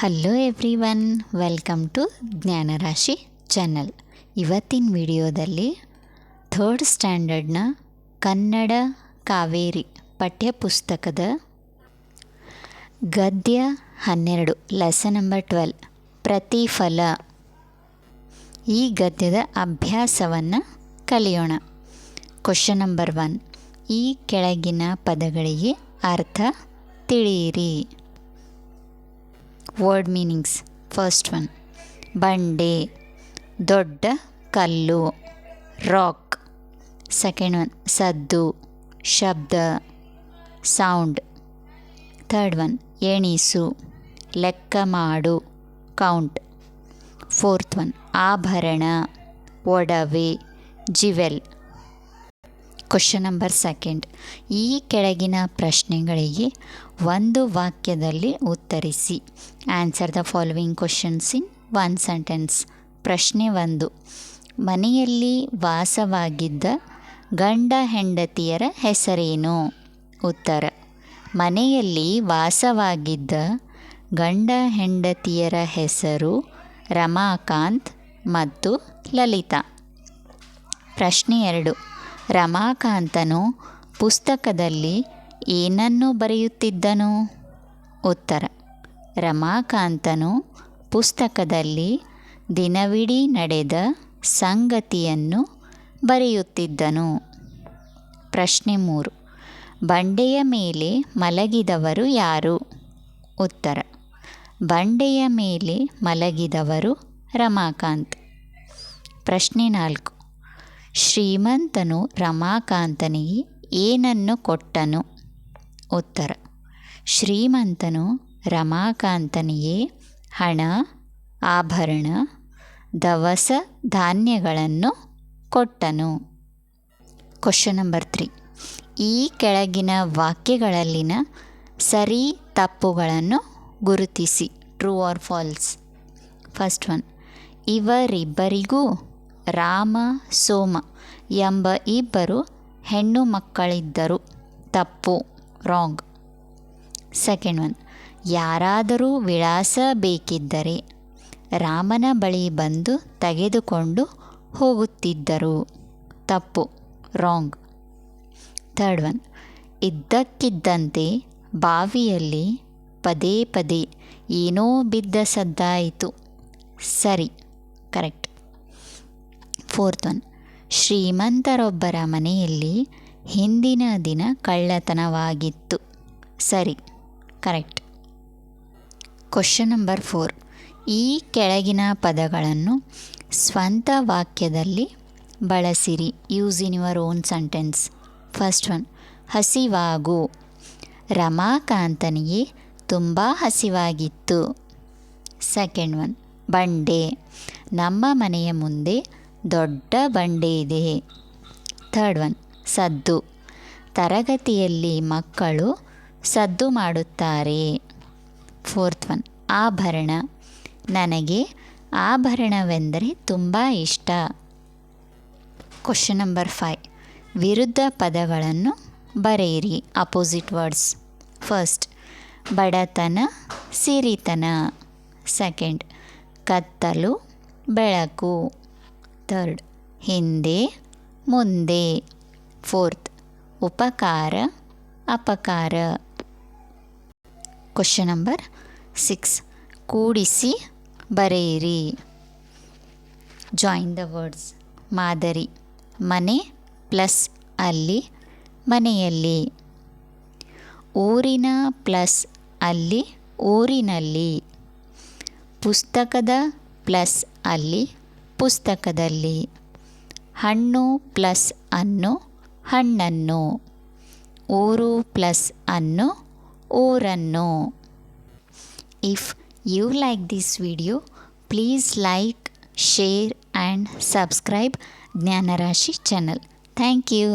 Hello every one welcome to Jnanarashi channel ಇವತ್ತಿನ ವಿಡಿಯೋದಲ್ಲಿ third ಸ್ಟ್ಯಾಂಡರ್ಡ್ನ ಕನ್ನಡ ಕಾವೇರಿ ಪಠ್ಯಪುಸ್ತಕದ ಗದ್ಯ ಹನ್ನೆರಡು ಲೆಸನ್ ನಂಬರ್ ಟ್ವೆಲ್ ಪ್ರತಿಫಲ. ಈ ಗದ್ಯದ ಅಭ್ಯಾಸವನ್ನು ಕಲಿಯೋಣ. ಕ್ವಶನ್ ನಂಬರ್ ಒನ್ ಈ ಕೆಳಗಿನ ಪದಗಳಿಗೆ ಅರ್ಥ ತಿಳಿಯಿರಿ. ವರ್ಡ್ ಮೀನಿಂಗ್ಸ್ ಫಸ್ಟ್ ಒನ್ ಬಂಡೆ ದೊಡ್ಡ ಕಲ್ಲು ರಾಕ್ ಸೆಕೆಂಡ್ ಒನ್ ಸದ್ದು ಶಬ್ದ ಸೌಂಡ್ ಥರ್ಡ್ ಒನ್ ಎಣಿಸು ಲೆಕ್ಕ ಮಾಡು ಕೌಂಟ್ ಫೋರ್ತ್ ಒನ್ ಆಭರಣ ಒಡವೆ ಜಿವೆಲ್ ಕ್ವಶನ್ ನಂಬರ್ ಸೆಕೆಂಡ್ ಈ ಕೆಳಗಿನ ಪ್ರಶ್ನೆಗಳಿಗೆ ಒಂದು ವಾಕ್ಯದಲ್ಲಿ ಉತ್ತರಿಸಿ. Answer the following questions in one sentence ಪ್ರಶ್ನೆ ಒಂದು. ಮನೆಯಲ್ಲಿ ವಾಸವಾಗಿದ್ದ ಗಂಡ ಹೆಂಡತಿಯರ ಹೆಸರೇನು? ಉತ್ತರ. ಮನೆಯಲ್ಲಿ ವಾಸವಾಗಿದ್ದ ಗಂಡ ಹೆಂಡತಿಯರ ಹೆಸರು ರಮಾಕಾಂತ್ ಮತ್ತು ಲಲಿತಾ. ಪ್ರಶ್ನೆ ಎರಡು. ರಮಾಕಾಂತನು ಪುಸ್ತಕದಲ್ಲಿ ಏನನ್ನು ಬರೆಯುತ್ತಿದ್ದನು? ಉತ್ತರ, ರಮಾಕಾಂತನು ಪುಸ್ತಕದಲ್ಲಿ ದಿನವಿಡೀ ನಡೆದ ಸಂಗತಿಯನ್ನು ಬರೆಯುತ್ತಿದ್ದನು. ಪ್ರಶ್ನೆ ಮೂರು, ಬಂಡೆಯ ಮೇಲೆ ಮಲಗಿದವರು ಯಾರು? ಉತ್ತರ, ಬಂಡೆಯ ಮೇಲೆ ಮಲಗಿದವರು ರಮಾಕಾಂತ್. ಪ್ರಶ್ನೆ ನಾಲ್ಕು ಶ್ರೀಮಂತನು ರಮಾಕಾಂತನಿಗೆ ಏನನ್ನು ಕೊಟ್ಟನು? ಉತ್ತರ, ಶ್ರೀಮಂತನು ರಮಾಕಾಂತನಿಗೆ ಹಣ, ಆಭರಣ, ದವಸ ಧಾನ್ಯಗಳನ್ನು ಕೊಟ್ಟನು. ಕ್ವಶನ್ ನಂಬರ್ ತ್ರೀ ಈ ಕೆಳಗಿನ ವಾಕ್ಯಗಳಲ್ಲಿನ ಸರಿ ತಪ್ಪುಗಳನ್ನು ಗುರುತಿಸಿ. True or false first one ಇವರಿಬ್ಬರಿಗೂ Rama, Soma ಎಂಬ ಇಬ್ಬರು ಹೆಣ್ಣು ಮಕ್ಕಳಿದ್ದರು. ತಪ್ಪು ರಾಂಗ್ ಸೆಕೆಂಡ್ ಒನ್ ಯಾರಾದರೂ ವಿಳಾಸ ಬೇಕಿದ್ದರೆ ರಾಮನ ಬಳಿ ಬಂದು ತೆಗೆದುಕೊಂಡು ಹೋಗುತ್ತಿದ್ದರು. ತಪ್ಪು ರಾಂಗ್ ಥರ್ಡ್ ಒನ್ ಇದ್ದಕ್ಕಿದ್ದಂತೆ ಬಾವಿಯಲ್ಲಿ ಪದೇ ಪದೇ ಏನೋ ಬಿದ್ದ ಸದ್ದಾಯಿತು. ಸರಿ ಕರೆಕ್ಟ್ ಫೋರ್ತ್ ಒನ್. ಶ್ರೀಮಂತರೊಬ್ಬರ ಮನೆಯಲ್ಲಿ ಹಿಂದಿನ ದಿನ ಕಳ್ಳತನವಾಗಿತ್ತು. ಸರಿ, ಕರೆಕ್ಟ್. ಕ್ವಶನ್ ನಂಬರ್ ಫೋರ್ ಈ ಕೆಳಗಿನ ಪದಗಳನ್ನು ಸ್ವಂತ ವಾಕ್ಯದಲ್ಲಿ ಬಳಸಿರಿ. Use in your own sentence first one ಹಸಿವಾಗು. ರಮಾಕಾಂತನಿಗೆ ತುಂಬ ಹಸಿವಾಗಿತ್ತು. ಸೆಕೆಂಡ್ ಒನ್ ಬಂಡೆ. ನಮ್ಮ ಮನೆಯ ಮುಂದೆ ದೊಡ್ಡ ಬಂಡೆ ಇದೆ. ಥರ್ಡ್ ಒನ್, ಸದ್ದು. ತರಗತಿಯಲ್ಲಿ ಮಕ್ಕಳು ಸದ್ದು ಮಾಡುತ್ತಾರೆ. ಫೋರ್ತ್ ಒನ್, ಆಭರಣ. ನನಗೆ ಆಭರಣವೆಂದರೆ ತುಂಬ ಇಷ್ಟ. ಕ್ವಶನ್ ನಂಬರ್ ಫೈ ವಿರುದ್ಧ ಪದಗಳನ್ನು ಬರೆಯಿರಿ. Opposite words. ಫಸ್ಟ್, ಬಡತನ, ಸಿರಿತನ. ಸೆಕೆಂಡ್, ಕತ್ತಲು, ಬೆಳಕು. ಥರ್ಡ್ ಹಿಂದೆ, ಮುಂದೆ. ಫೋರ್ತ್ ಉಪಕಾರ, ಅಪಕಾರ. ಕ್ವಶನ್ ನಂಬರ್ ಸಿಕ್ಸ್ ಕೂಡಿಸಿ, ಬರೆಯಿರಿ. ಜಾಯಿನ್ ದ ವರ್ಡ್ಸ್ ಮಾದರಿ. ಮನೆ ಪ್ಲಸ್ ಅಲ್ಲಿ, ಮನೆಯಲ್ಲಿ. ಊರಿನ ಪ್ಲಸ್ ಅಲ್ಲಿ, ಊರಿನಲ್ಲಿ. ಪುಸ್ತಕದ ಪ್ಲಸ್ ಅಲ್ಲಿ ಪುಸ್ತಕದಲ್ಲಿ ಹಣ್ಣು ಪ್ಲಸ್ ಅನ್ನು, ಹಣ್ಣನ್ನು, ಊರು ಪ್ಲಸ್ ಅನ್ನು, ಊರನ್ನು. If you like this video please like share and subscribe Jnanarashi channel thank you